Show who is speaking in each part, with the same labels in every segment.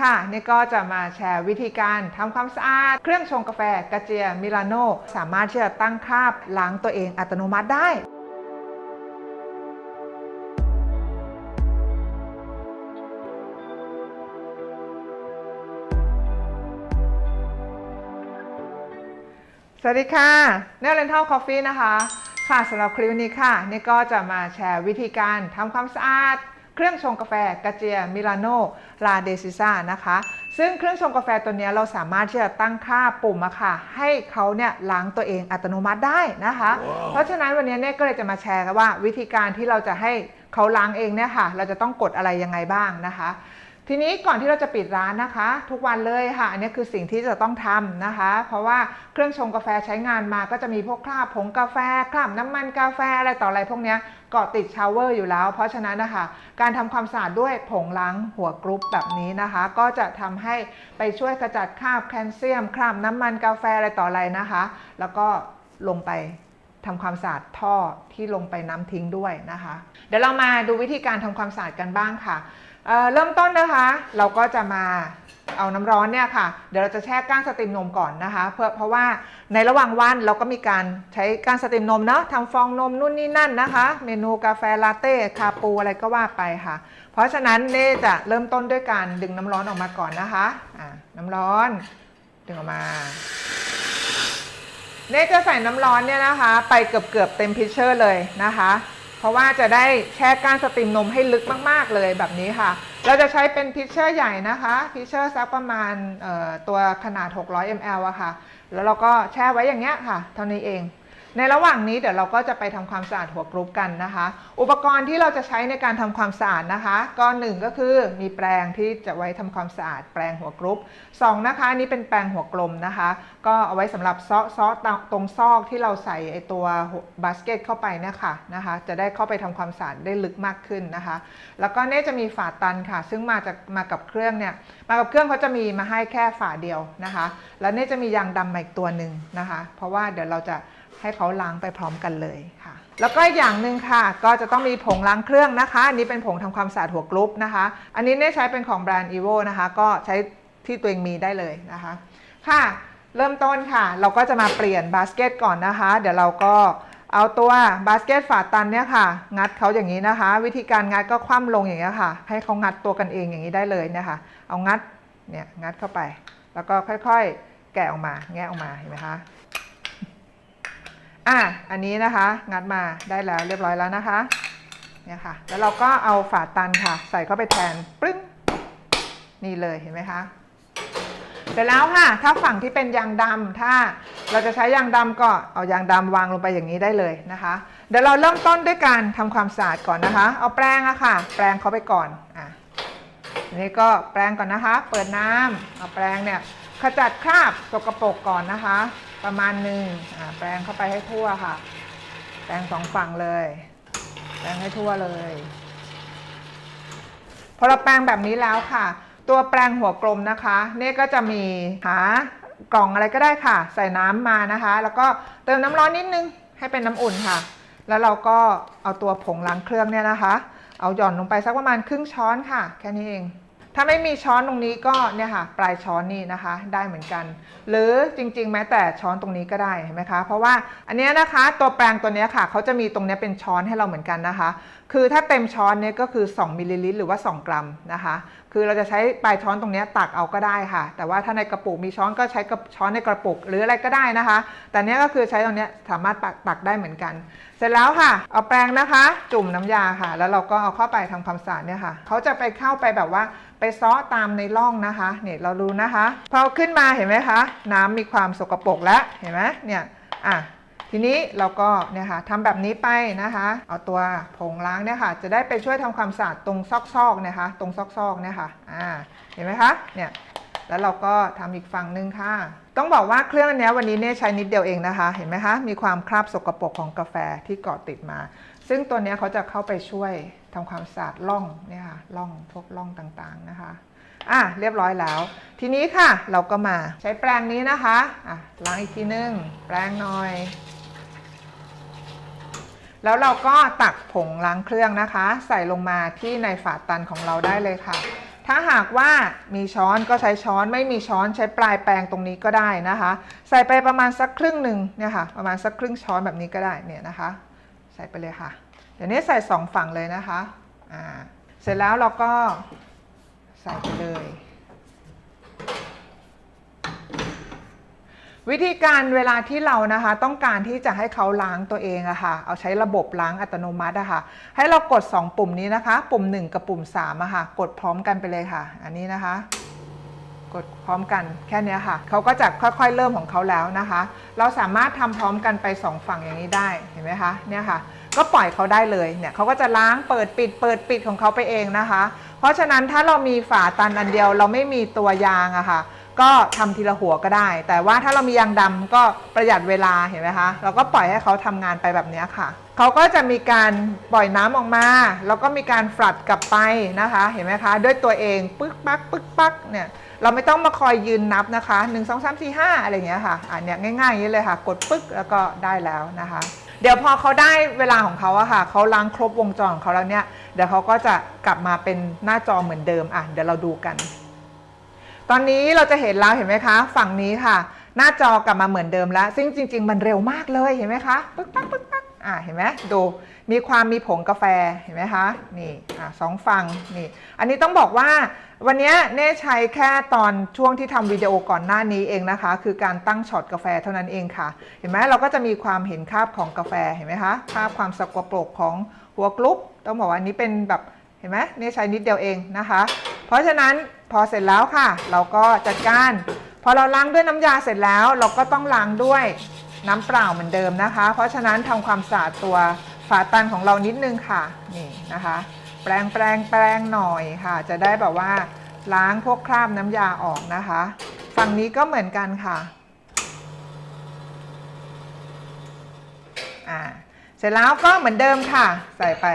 Speaker 1: ค่ะนี่ก็จะมาแชร์วิธีการทำความสะอาด เครื่องชงกาแฟกาเจียมิลานโนสามารถที่จะตั้งคราบล้างตัวเองอัตโนมัติได้สวัสดีค่ะเนลเลนทัลคอฟฟี่นะคะ ค่ะสำหรับคลิปนี้ค่ะ นี่ก็จะมาแชร์วิธีการทำความสะอาด เครื่องชงกาแฟกาเจียมิลานโนลาเดซิซ่านะคะ ซึ่งเครื่องชงกาแฟตัวนี้เราสามารถที่จะตั้งค่าปุ่มอะค่ะ ให้เขาเนี่ยล้างตัวเองอัตโนมัติได้นะคะเพราะฉะนั้นวันนี้เนี่ยก็เลยจะมาแชร์กันว่า วิธีการที่เราจะให้เขาล้างเองเนี่ยค่ะ เราจะต้องกดอะไรยังไงบ้างนะคะ ทีนี้ก่อนที่เราจะปิดร้านนะคะ ทุกวันเลยค่ะ อันนี้คือสิ่งที่จะต้องทำนะคะ เพราะว่าเครื่องชงกาแฟใช้งานมาก็จะมีพวกคราบผงกาแฟคราบน้ำมันกาแฟอะไรต่ออะไรพวกนี้เกาะติดชาวเวอร์อยู่แล้ว เพราะฉะนั้นนะคะ การทำความสะอาดด้วยผงล้างหัวกรุ๊ปแบบนี้นะคะ ก็จะทำให้ไปช่วยกระจัดคราบแคลเซียม คราบน้ำมันกาแฟอะไรต่ออะไรนะคะ แล้วก็ลงไปทำความสะอาดท่อที่ลงไปน้ำทิ้งด้วยนะคะ เดี๋ยวเรามาดูวิธีการทำความสะอาดกันบ้างค่ะ เเริ่มต้นนะคะ เราก็จะมาเอาน้ำร้อนเนี่ยค่ะ เดี๋ยวเราจะแช่ก้านสตรีมนมก่อนนะคะ เพื่อเพราะว่าในระหว่างวันเราก็มีการใช้ก้านสตรีมนมเนาะทำฟองนมนู่นนี่นั่นนะคะ เมนูกาแฟลาเต้คาปูอะไรก็ว่าไปค่ะ เพราะฉะนั้นเน่จะเริ่มต้นด้วยการดึงน้ำร้อนออกมาก่อนนะคะอ่าน้ำร้อน ดึงออกมาเนยจะใส่น้ำร้อนเนี่ยนะคะ ไปเกือบเกือบเต็มพิชเชอร์เลยนะคะ เพราะว่าจะได้แช่ก้านสตรีมนมให้ลึกมากๆเลยแบบนี้ค่ะ เราจะใช้เป็นพิชเชอร์ใหญ่นะคะพิชเชอร์สักประมาณตัวขนาด 600 ml อะค่ะ แล้วเราก็แช่ไว้อย่างเงี้ยค่ะ เท่านี้เอง ในระหว่างนี้เดี๋ยวเราก็จะไปทำความสะอาดหัวกรุ๊ปกันนะคะ อุปกรณ์ที่เราจะใช้ในการทำความสะอาดนะคะก็หนึ่งก็คือมีแปรงที่จะไว้ทำความสะอาดแปรงหัวกรุ๊ปสองนะคะอันนี้เป็นแปรงหัวกลมนะคะ ก็เอาไว้สำหรับซาะเซาะตรงซอกที่เราใส่ไอตัวบาสเกตเข้าไปเนี่ยค่ะนะคะ จะได้เข้าไปทำความสะอาดได้ลึกมากขึ้นนะคะ แล้วก็เนี่ยจะมีฝาตันค่ะ ซึ่งมาจากมากับเครื่องเนี่ยมากับเครื่องเขาจะมีมาให้แค่ฝาเดียวนะคะ แล้วเนี่ยจะมียางดำมาอีกตัวหนึ่งนะคะ เพราะว่าเดี๋ยวเราจะ ให้เขาล้างไปพร้อมกันเลยค่ะ แล้วก็อีกอย่างหนึ่งค่ะ ก็จะต้องมีผงล้างเครื่องนะคะ อันนี้เป็นผงทำความสะอาดหัวกรุ๊ปนะคะ อันนี้เนี่ยใช้เป็นของแบรนด์ evo นะคะ ก็ใช้ที่ตัวเองมีได้เลยนะคะ ค่ะ เริ่มต้นค่ะ เราก็จะมาเปลี่ยนบาสเกตก่อนนะคะ เดี๋ยวเราก็เอาตัวบาสเกตฝาตันเนี่ยค่ะ งัดเขาอย่างนี้นะคะ วิธีการงัดก็คว่ำลงอย่างนี้ยค่ะ ให้เขางัดตัวกันเองอย่างนี้ได้เลยนี่ยค่ะเอางัดเนี่ยงัดเข้าไป แล้วก็ค่อยๆ แกะออกมา แงะออกมาเห็นไหมคะ อะอันนี้นะคะงัดมาได้แล้วเรียบร้อยแล้วนะคะเนี่ยค่ะแล้วเราก็เอาฝาตันค่ะ ใส่เข้าไปแทนปึ้งนี่เลยเห็นไหมคะเสร็จแล้วค่ะ ถ้าฝั่งที่เป็นยางดำถ้าเราจะใช้ยางดำก็เอายางดำวางลงไปอย่างนี้ได้เลยนะคะ เดี๋ยวเราเริ่มต้นด้วยการทำความสะอาดก่อนนะคะ เอาแปรงอะค่ะ แปรงเขาไปก่อนอะอันนี้ก็แปรงก่อนนะคะ เปิดน้ำเอาแปรงเนี่ยขจัดคราบสกปรกก่อนนะคะ ประมาณหนึ่งแปรงเข้าไปให้ทั่วค่ะ แปรงสองฝั่งเลย แปรงให้ทั่วเลย พอเราแปรงแบบนี้แล้วค่ะ ตัวแปรงหัวกลมนะคะเนี่ยก็จะมีหากล่องอะไรก็ได้ค่ะ ใส่น้ำมานะคะ แล้วก็เติมน้ำร้อนนิดนึงให้เป็นน้ำอุ่นค่ะ แล้วเราก็เอาตัวผงล้างเครื่องเนี่ยนะคะ เอาหย่อนลงไปสักประมาณครึ่งช้อนค่ะ แค่นี้เอง ถ้าไม่มีช้อนตรงนี้ก็เนี่ยค่ะปลายช้อนนี่นะคะได้เหมือนกัน หรือจริง ๆ แม้แต่ช้อนตรงนี้ก็ได้เห็นไหมคะ เพราะว่าอันเนี้ยนะคะตัวแปรงตัวนี้ค่ะเขาจะมีตรงนี้เป็นช้อนให้เราเหมือนกันนะคะ คือถ้าเต็มช้อนเนี่ยก็คือ 2มิลลิลิตรหรือว่า 2 กรัมนะคะ คือเราจะใช้ปลายช้อนตรงนี้ตักเอาก็ได้ค่ะ แต่ว่าถ้าในกระปุกมีช้อนก็ใช้กระช้อนในกระปุกหรืออะไรก็ได้นะคะ แต่เนี้ยก็คือใช้ตรงนี้สามารถตักตักได้เหมือนกัน เสร็จแล้วค่ะ เอาแปรงนะคะ จุ่มน้ำยาค่ะ แล้วเราก็เอาเข้าไปทำความสะอาดเนี่ยค่ะเขาจะไปเข้าไปแบบว่าไปซ้อตามในร่องนะคะเนี่ยเราดูนะคะ พอขึ้นมาเห็นไหมคะ น้ำมีความสกปรกแล้วเห็นไหมเนี่ยอะ ทีนี้เราก็เนี่ยค่ะทำแบบนี้ไปนะคะ เอาตัวผงล้างเนี่ยค่ะ จะได้ไปช่วยทำความสะอาดตรงซอกๆเนะคะ ตรงซอกๆเนี่ยค่ะอ่าเห็นไหมคะเนี่ยแล้วเราก็ทำอีกฝั่งหนึ่งค่ะ ต้องบอกว่าเครื่องอันนี้วันนี้เนี่ยใช้นิดเดียวเองนะคะ เห็นไหมคะมีความคราบสกปรกของกาแฟที่เกาะติดมา ซึ่งตัวนี้เขาจะเข้าไปช่วยทำความสะอาดร่องเนี่ยค่ะร่องพวกร่องต่างๆนะคะอะเรียบร้อยแล้ว ทีนี้ค่ะเราก็มาใช้แปรงนี้นะคะอะล้างอีกทีนึง แปรงหน่อย แล้วเราก็ตักผงล้างเครื่องนะคะ ใส่ลงมาที่ในฝาตันของเราได้เลยค่ะ ถ้าหากว่ามีช้อนก็ใช้ช้อนไม่มีช้อนใช้ปลายแปรงตรงนี้ก็ได้นะคะ ใส่ไปประมาณสักครึ่งหนึ่งเนี่ยค่ะ ประมาณสักครึ่งช้อนแบบนี้ก็ได้เนี่ยนะคะ ใส่ไปเลยค่ะ เดี๋ยวนี้ใส่สองฝั่งเลยนะคะอ่าเสร็จแล้วเราก็ใส่ไปเลย วิธีการเวลาที่เรานะคะต้องการที่จะให้เขาล้างตัวเองอะค่ะ เอาใช้ระบบล้างอัตโนมัติอะค่ะ ให้เรากด 2 ปุ่มนี้นะคะ ปุ่ม 1 กับปุ่ม3อะค่ะ กดพร้อมกันไปเลยค่ะ อันนี้นะคะ กดพร้อมกันแค่นี้ค่ะ เขาก็จะค่อยๆเริ่มของเขาแล้วนะคะ เราสามารถทำพร้อมกันไป 2 ฝั่งอย่างนี้ได้ เห็นไหมคะ เนี่ยค่ะ ก็ปล่อยเขาได้เลย เนี่ยเขาก็จะล้างเปิดปิด เปิดปิดของเขาไปเองนะคะ เพราะฉะนั้นถ้าเรามีฝาตันอันเดียวเราไม่มีตัวยางอะค่ะ ก็ทำทีละหัวก็ได้ แต่ว่าถ้าเรามียางดำก็ประหยัดเวลาเห็นไหมคะ เราก็ปล่อยให้เขาทำงานไปแบบนี้ค่ะ เขาก็จะมีการปล่อยน้ำออกมา แล้วก็มีการฝลัดกลับไปนะคะ เห็นไหมคะ ด้วยตัวเองปึ๊กปักปึ๊กปักเนี่ย เราไม่ต้องมาคอยยืนนับนะคะ 1 2 3 4 5 อะไรอย่างเงี้ยค่ะ อันเนี้ยง่ายๆอย่างนี้เลยค่ะ กดปึ๊กแล้วก็ได้แล้วนะคะ เดี๋ยวพอเขาได้เวลาของเขาอะค่ะ เขาล้างครบวงจรของเขาแล้วเนี่ย เดี๋ยวเขาก็จะกลับมาเป็นหน้าจอเหมือนเดิม อะ เดี๋ยวเราดูกัน ตอนนี้เราจะเห็นแล้วเห็นไหมคะ ฝั่งนี้ค่ะ หน้าจอกลับมาเหมือนเดิมแล้ว ซึ่งจริง ๆ มันเร็วมากเลยเห็นไหมคะปึ๊กปักปึ๊กปักอ่าเห็นไหมดูมีความมีผงกาแฟเห็นไหมคะนี่อ่าสองฝั่งนี่ อันนี้ต้องบอกว่าวันนี้เน่ใช้แค่ตอนช่วงที่ทำวิดีโอก่อนหน้านี้เองนะคะ คือการตั้งช็อตกาแฟเท่านั้นเองค่ะ เห็นไหมเราก็จะมีความเห็นคาบของกาแฟเห็นไหมคะคาบความสกปรกของหัวกรุ๊ปต้องบอกว่าอันนี้เป็นแบบเห็นไหมเน่ใช้นิดเดียวเองนะคะ เพราะฉะนั้น พอเสร็จแล้วค่ะ เราก็จัดการ พอเราล้างด้วยน้ำยาเสร็จแล้ว เราก็ต้องล้างด้วยน้ำเปล่าเหมือนเดิมนะคะ เพราะฉะนั้นทำความสะอาดตัวฝาตันของเรานิดนึงค่ะนี่นะคะ แปรงแปรงแปรงหน่อยค่ะ จะได้แบบว่าล้างพวกคราบน้ำยาออกนะคะ ฝั่งนี้ก็เหมือนกันค่ะอ่าเสร็จแล้วก็เหมือนเดิมค่ะ ใส่ไป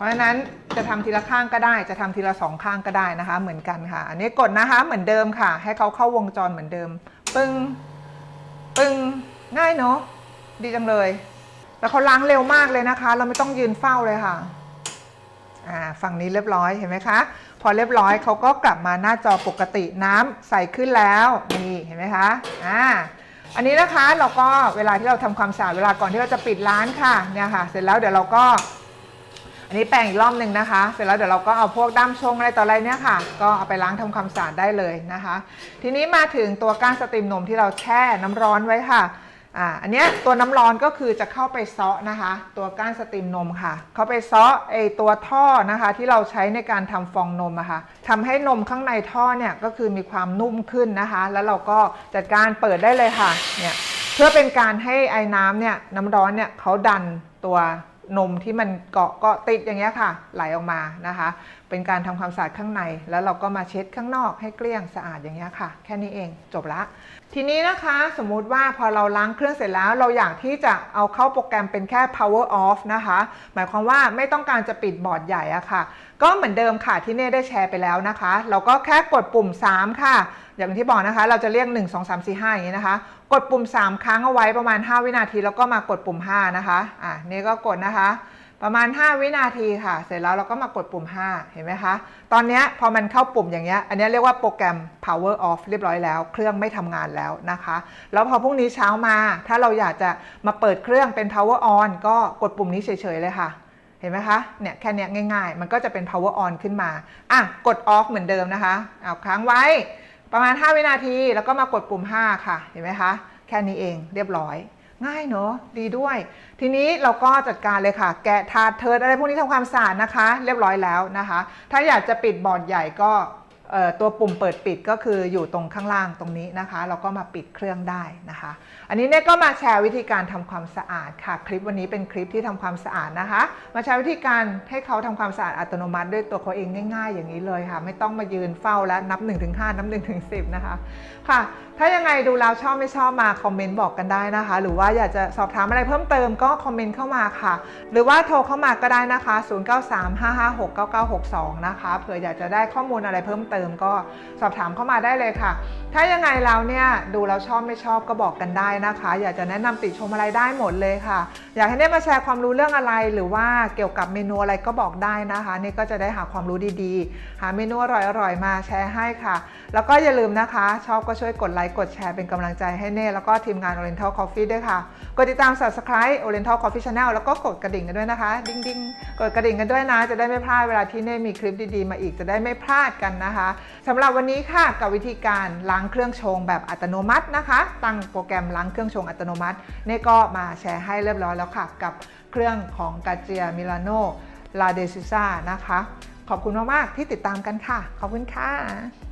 Speaker 1: ราะฉะนั้นจะทำทีละข้างก็ได้ จะทำทีละสองข้างก็ได้นะคะ เหมือนกันค่ะ อันนี้กดนะคะเหมือนเดิมค่ะ ให้เขาเข้าวงจรเหมือนเดิม ปึ้งปึ้งง่ายเนาะดีจังเลย แล้วเขาล้างเร็วมากเลยนะคะ เราไม่ต้องยืนเฝ้าเลยค่ะอ่าฝั่งนี้เรียบร้อยเห็นไหมคะ พอเรียบร้อยเขาก็กลับมาหน้าจอปกติน้ำใสขึ้นแล้วนี่เห็นไหมคะอ่าอันนี้นะคะเราก็เวลาที่เราทำความสะอาดเวลาก่อนที่เราจะปิดร้านค่ะเนี่ยค่ะ เสร็จแล้วเดี๋ยวเราก็ อันนี้แปรงอีกรอบหนึ่งนะคะ เสร็จแล้วเดี๋ยวเราก็เอาพวกด้ามชงอะไรต่ออะไรเนี่ยค่ะ ก็เอาไปล้างทำความสะอาดได้เลยนะคะ ทีนี้มาถึงตัวก้านสตรีมนมที่เราแช่น้ำร้อนไว้ค่ะอ่าอันเนี้ยตัวน้ำร้อนก็คือจะเข้าไปเซาะนะคะ ตัวก้านสตรีมนมค่ะ เข้าไปเซาะไอตัวท่อนะคะ ที่เราใช้ในการทำฟองนมอะค่ะทำให้นมข้างในท่อเนี่ยก็คือมีความนุ่มขึ้นนะคะ แล้วเราก็จัดการเปิดได้เลยค่ะเนี่ยเพื่อเป็นการให้ไอ้น้ำเนี่ยน้ำร้อนเนี่ยเขาดันตัว นมที่มันเกาะเกาะติดอย่างเงี้ยค่ะ ไหลออกมานะคะ เป็นการทำความสะอาดข้างใน แล้วเราก็มาเช็ดข้างนอกให้เกลี้ยงสะอาดอย่างเงี้ยค่ะ แค่นี้เองจบละ ทีนี้นะคะสมมุติว่าพอเราล้างเครื่องเสร็จแล้วเราอยากที่จะเอาเข้าโปรแกรมเป็นแค่ power off นะคะ หมายความว่าไม่ต้องการจะปิดบอร์ดใหญ่อะค่ะ ก็เหมือนเดิมค่ะที่เน่ได้แชร์ไปแล้วนะคะ เราก็แค่กดปุ่ม 3 ค่ะ อย่างที่บอกนะคะ เราจะเรียก 1 2 3 4 5 อย่างนี้นะคะ กดปุ่ม 3 ครั้งเอาไว้ประมาณ 5 วินาที แล้วก็มากดปุ่ม 5 นะคะ อะนี่ก็กดนะคะ ประมาณ 5 วินาทีค่ะ เสร็จแล้วเราก็มากดปุ่ม 5 เห็นไหมคะ ตอนนี้พอมันเข้าปุ่มอย่างเงี้ย อันนี้เรียกว่าโปรแกรม power off เรียบร้อยแล้ว เครื่องไม่ทำงานแล้วนะคะ แล้วพอพรุ่งนี้เช้ามา ถ้าเราอยากจะมาเปิดเครื่องเป็น power on ก็กดปุ่มนี้เฉยๆเลยค่ะเห็นไหมคะ เนี่ยแค่เนี้ยง่ายๆ มันก็จะเป็น power on ขึ้นมา อะ กด off เหมือนเดิมนะคะ เอาค้างไว้ ประมาณ 5 วินาทีแล้วก็มากดปุ่ม 5 ค่ะ เห็นไหมคะ แค่นี้เองเรียบร้อย ง่ายเนอะดีด้วย ทีนี้เราก็จัดการเลยค่ะ แกะถาดเทิร์ดอะไรพวกนี้ทำความสะอาดนะคะ เรียบร้อยแล้วนะคะ ถ้าอยากจะปิดบอร์ดใหญ่ก็ ตัวปุ่มเปิดปิดก็คืออยู่ตรงข้างล่างตรงนี้นะคะ เราก็มาปิดเครื่องได้นะคะ อันนี้เนี่ยก็มาแชร์วิธีการทำความสะอาดค่ะ คลิปวันนี้เป็นคลิปที่ทำความสะอาดนะคะ มาแชร์วิธีการให้เขาทำความสะอาดอัตโนมัติด้วยตัวเขาเองง่าย ๆ อย่างนี้เลยค่ะ ไม่ต้องมายืนเฝ้าและนับ 1-5 นับ 1-10 นะคะ ค่ะ ถ้ายังไงดูแล้วชอบไม่ชอบมาคอมเมนต์บอกกันได้นะคะ หรือว่าอยากจะสอบถามอะไรเพิ่มเติมก็คอมเมนต์เข้ามาค่ะ หรือว่าโทรเข้ามาก็ได้นะคะ 0935569962 นะคะเผื่ออยากจะได้ข้อมูลอะไรเพิ่มเติมติมก็สอบถามเข้ามาได้เลยค่ะ ถ้ายังไงแล้วเนี่ยดูแล้วชอบไม่ชอบก็บอกกันได้นะคะ อยากจะแนะนำติชมอะไรได้หมดเลยค่ะ อยากให้เน่มาแชร์ความรู้เรื่องอะไร หรือว่าเกี่ยวกับเมนูอะไรก็บอกได้นะคะเน่ก็จะได้หาความรู้ดีๆ หาเมนูอร่อยๆมาแชร์ให้ค่ะ แล้วก็อย่าลืมนะคะ ชอบก็ช่วยกดไลค์กดแชร์เป็นกำลังใจให้เน่แล้วก็ทีมงาน Oriental Coffee ด้วยค่ะกดติดตาม Subscribe Oriental Coffee Channel แล้วก็กดกระดิ่งกันด้วยนะคะ ดิ้งดิ้งๆกดกระดิ่งกันด้วยนะ จะได้ไม่พลาดเวลาที่เน่มีคลิปดีๆ มาอีกจะได้ไม่พลาดกันนะคะสำหรับวันนี้ค่ะกับวิธีการล้างเครื่องชงแบบอัตโนมัตินะคะ ตั้งโปรแกรมล้างเครื่องชงอัตโนมัตินี่ก็มาแชร์ให้เรียบร้อยแล้วค่ะ กับเครื่องของกาเจียมิลานโนลาเดซิซ่านะคะ ขอบคุณมาก ๆ ที่ติดตามกันค่ะ ขอบคุณค่ะ